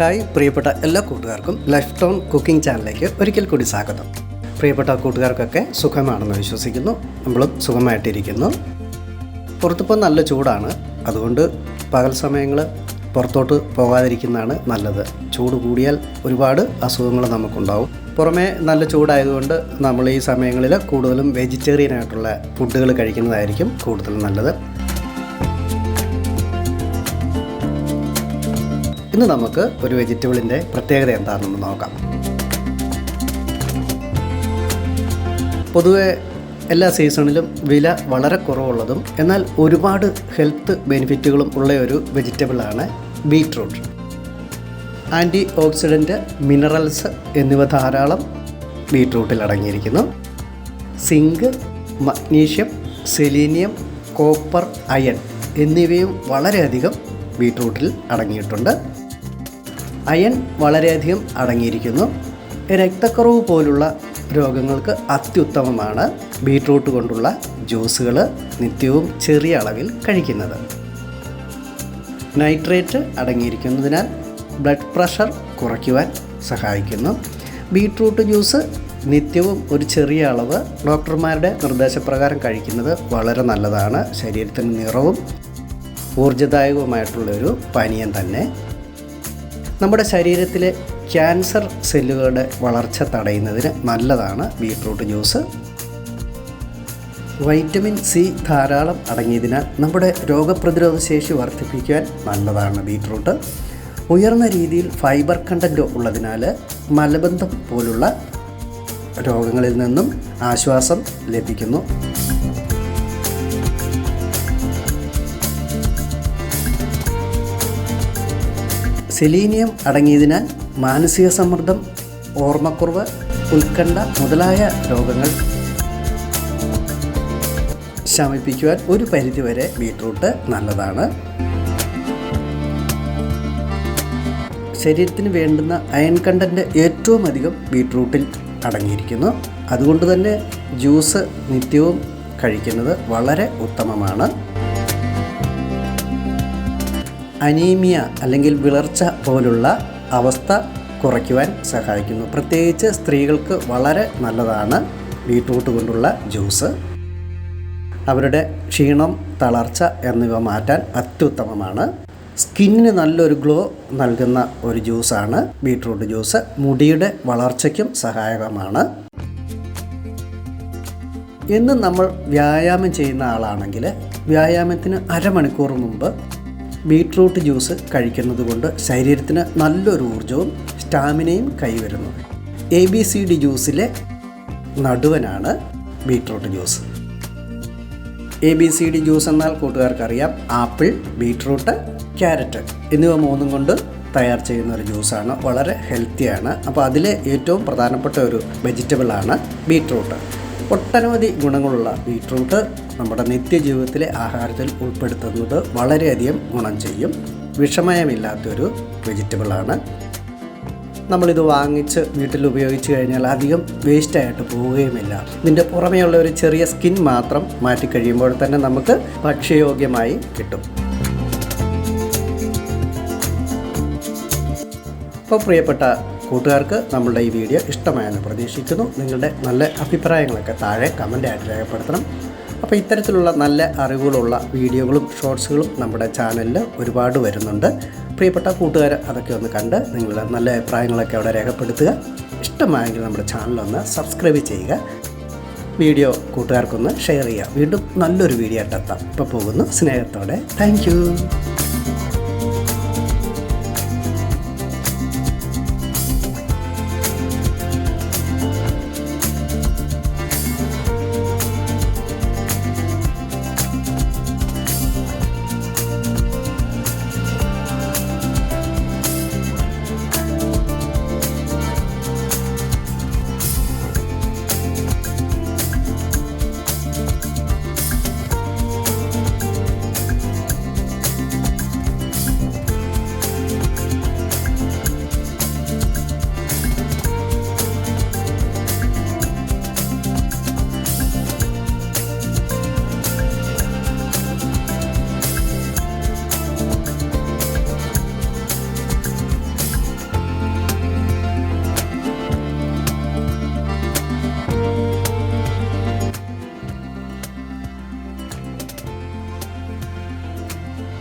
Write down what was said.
Hi പ്രിയപ്പെട്ട എല്ലാ കൂട്ടുകാർക്കും ലൈഫ് ടൗൺ കുക്കിംഗ് ചാനലിലേക്ക് ഒരിക്കൽ കൂടി സ്വാഗതം. പ്രിയപ്പെട്ട കൂട്ടുകാർക്കൊക്കെ സുഖമാണെന്ന് വിശ്വസിക്കുന്നു. നമ്മളും സുഖമായിട്ടിരിക്കുന്നു. പുറത്തിപ്പോൾ നല്ല ചൂടാണ്. അതുകൊണ്ട് പകൽ സമയങ്ങൾ പുറത്തോട്ട് പോകാതിരിക്കുന്നതാണ് നല്ലത്. ചൂട് കൂടിയാൽ ഒരുപാട് അസുഖങ്ങൾ നമുക്കുണ്ടാവും. പുറമേ നല്ല ചൂടായതുകൊണ്ട് നമ്മൾ ഈ സമയങ്ങളിൽ കൂടുതലും വെജിറ്റേറിയൻ ആയിട്ടുള്ള ഫുഡുകൾ കഴിക്കുന്നതായിരിക്കും കൂടുതൽ നല്ലത്. ഇന്ന് നമുക്ക് ഒരു വെജിറ്റബിളിന്റെ പ്രത്യേകത എന്താണെന്ന് നോക്കാം. പൊതുവെ എല്ലാ സീസണിലും വില വളരെ കുറവുള്ളതും എന്നാൽ ഒരുപാട് ഹെൽത്ത് ബെനിഫിറ്റുകളും ഉള്ള ഒരു വെജിറ്റബിളാണ് ബീറ്റ്റൂട്ട് ആന്റി ഓക്സിഡന്റ് മിനറൽസ് എന്നിവ ധാരാളം ബീറ്റ്റൂട്ടിൽ അടങ്ങിയിരിക്കുന്നു. Zinc magnesium selenium copper iron എന്നിവയും വളരെയധികം ബീറ്റ്റൂട്ടിൽ അടങ്ങിയിട്ടുണ്ട്. അയൺ വളരെയധികം അടങ്ങിയിരിക്കുന്നു. രക്തക്കുറവ് പോലുള്ള രോഗങ്ങൾക്ക് അത്യുത്തമമാണ് ബീട്രൂട്ട് കൊണ്ടുള്ള ജ്യൂസുകൾ നിത്യവും ചെറിയ അളവിൽ കഴിക്കുന്നത്. നൈട്രേറ്റ് അടങ്ങിയിരിക്കുന്നതിനാൽ ബ്ലഡ് പ്രഷർ കുറയ്ക്കുവാൻ സഹായിക്കുന്നു. ബീട്രൂട്ട് ജ്യൂസ് നിത്യവും ഒരു ചെറിയ അളവ് ഡോക്ടർമാരുടെ നിർദ്ദേശപ്രകാരം കഴിക്കുന്നത് വളരെ നല്ലതാണ്. ശരീരത്തിന് നിറവും ഊർജദായകവുമായിട്ടുള്ളൊരു പാനീയം തന്നെ. നമ്മുടെ ശരീരത്തിലെ ക്യാൻസർ സെല്ലുകളുടെ വളർച്ച തടയുന്നതിന് നല്ലതാണ് ബീട്രൂട്ട് ജ്യൂസ്. വൈറ്റമിൻ സി ധാരാളം അടങ്ങിയതിനാൽ നമ്മുടെ രോഗപ്രതിരോധ ശേഷി വർദ്ധിപ്പിക്കാൻ നല്ലതാണ് ബീട്രൂട്ട്. ഉയർന്ന രീതിയിൽ ഫൈബർ കണ്ടന്റ് ഉള്ളതിനാൽ മലബന്ധം പോലുള്ള രോഗങ്ങളിൽ നിന്നും ആശ്വാസം ലഭിക്കുന്നു. സെലീനിയം അടങ്ങിയതിനാൽ മാനസിക സമ്മർദ്ദം ഓർമ്മക്കുറവ് ഉത്കണ്ഠ മുതലായ രോഗങ്ങൾ ശമിപ്പിക്കുവാൻ ഒരു പരിധിവരെ ബീട്രൂട്ട് നല്ലതാണ്. ശരീരത്തിന് വേണ്ടുന്ന അയൺ കണ്ടന്റ് ഏറ്റവും അധികം ബീട്രൂട്ടിൽ അടങ്ങിയിരിക്കുന്നു. അതുകൊണ്ട് തന്നെ ജ്യൂസ് നിത്യവും കഴിക്കുന്നത് വളരെ ഉത്തമമാണ്. അനീമിയ അല്ലെങ്കിൽ വിളർച്ച പോലുള്ള അവസ്ഥ കുറയ്ക്കുവാൻ സഹായിക്കുന്നു. പ്രത്യേകിച്ച് സ്ത്രീകൾക്ക് വളരെ നല്ലതാണ് ബീട്രൂട്ട് കൊണ്ടുള്ള ജ്യൂസ്. അവരുടെ ക്ഷീണം തളർച്ച എന്നിവ മാറ്റാൻ അത്യുത്തമമാണ്. സ്കിന്നിന് നല്ലൊരു ഗ്ലോ നൽകുന്ന ഒരു ജ്യൂസാണ് ബീട്രൂട്ട് ജ്യൂസ്. മുടിയുടെ വളർച്ചയ്ക്കും സഹായകമാണ്. ഇന്ന് നമ്മൾ വ്യായാമം ചെയ്യുന്ന ആളാണെങ്കിൽ വ്യായാമത്തിന് അരമണിക്കൂർ മുമ്പ് ബീട്രൂട്ട് ജ്യൂസ് കഴിക്കുന്നത് കൊണ്ട് ശരീരത്തിന് നല്ലൊരു ഊർജവും സ്റ്റാമിനയും കൈവരുന്നു. എ ബി സി ഡി ജ്യൂസിലെ നടുവനാണ് beetroot juice. A B C D juice എന്നാൽ കൂട്ടുകാർക്കറിയാം ആപ്പിൾ ബീട്രൂട്ട് ക്യാരറ്റ് എന്നിവ മൂന്നും കൊണ്ട് തയ്യാർ ചെയ്യുന്ന ഒരു ജ്യൂസാണ്. വളരെ ഹെൽത്തിയാണ്. അപ്പോൾ അതിലെ ഏറ്റവും പ്രധാനപ്പെട്ട ഒരു വെജിറ്റബിളാണ് ബീട്രൂട്ട്. ഒട്ടനവധി ഗുണങ്ങളുള്ള ബീട്രൂട്ട് നമ്മുടെ നിത്യജീവിതത്തിലെ ആഹാരത്തിൽ ഉൾപ്പെടുത്തുന്നത് വളരെയധികം ഗുണം ചെയ്യും. വിഷമയമില്ലാത്തൊരു വെജിറ്റബിളാണ് നമ്മളിത് വാങ്ങിച്ച് വീട്ടിൽ ഉപയോഗിച്ച് കഴിഞ്ഞാൽ അധികം വേസ്റ്റായിട്ട് പോവുകയുമില്ല. ഇതിന്റെ പുറമേയുള്ള ഒരു ചെറിയ സ്കിൻ മാത്രം മാറ്റി കഴിയുമ്പോൾ തന്നെ നമുക്ക് ഭക്ഷ്യയോഗ്യമായി കിട്ടും. അപ്പോൾ പ്രിയപ്പെട്ട കൂട്ടുകാർക്ക് നമ്മളുടെ ഈ വീഡിയോ ഇഷ്ടമായെന്ന് പ്രതീക്ഷിക്കുന്നു. നിങ്ങളുടെ നല്ല അഭിപ്രായങ്ങളൊക്കെ താഴെ കമന്റായിട്ട് രേഖപ്പെടുത്തണം. അപ്പോൾ ഇത്തരത്തിലുള്ള നല്ല അറിവുകളുള്ള വീഡിയോകളും ഷോർട്സുകളും നമ്മുടെ ചാനലിൽ ഒരുപാട് വരുന്നുണ്ട്. പ്രിയപ്പെട്ട കൂട്ടുകാർ അതൊക്കെ ഒന്ന് കണ്ട് നിങ്ങളുടെ നല്ല അഭിപ്രായങ്ങളൊക്കെ അവിടെ രേഖപ്പെടുത്തുക. ഇഷ്ടമായെങ്കിൽ നമ്മുടെ ചാനലൊന്ന് സബ്സ്ക്രൈബ് ചെയ്യുക. വീഡിയോ കൂട്ടുകാർക്കൊന്ന് ഷെയർ ചെയ്യുക. വീണ്ടും നല്ലൊരു വീഡിയോ ആയിട്ടെത്താം ഇപ്പോൾ പോകുന്നു സ്നേഹത്തോടെ. താങ്ക്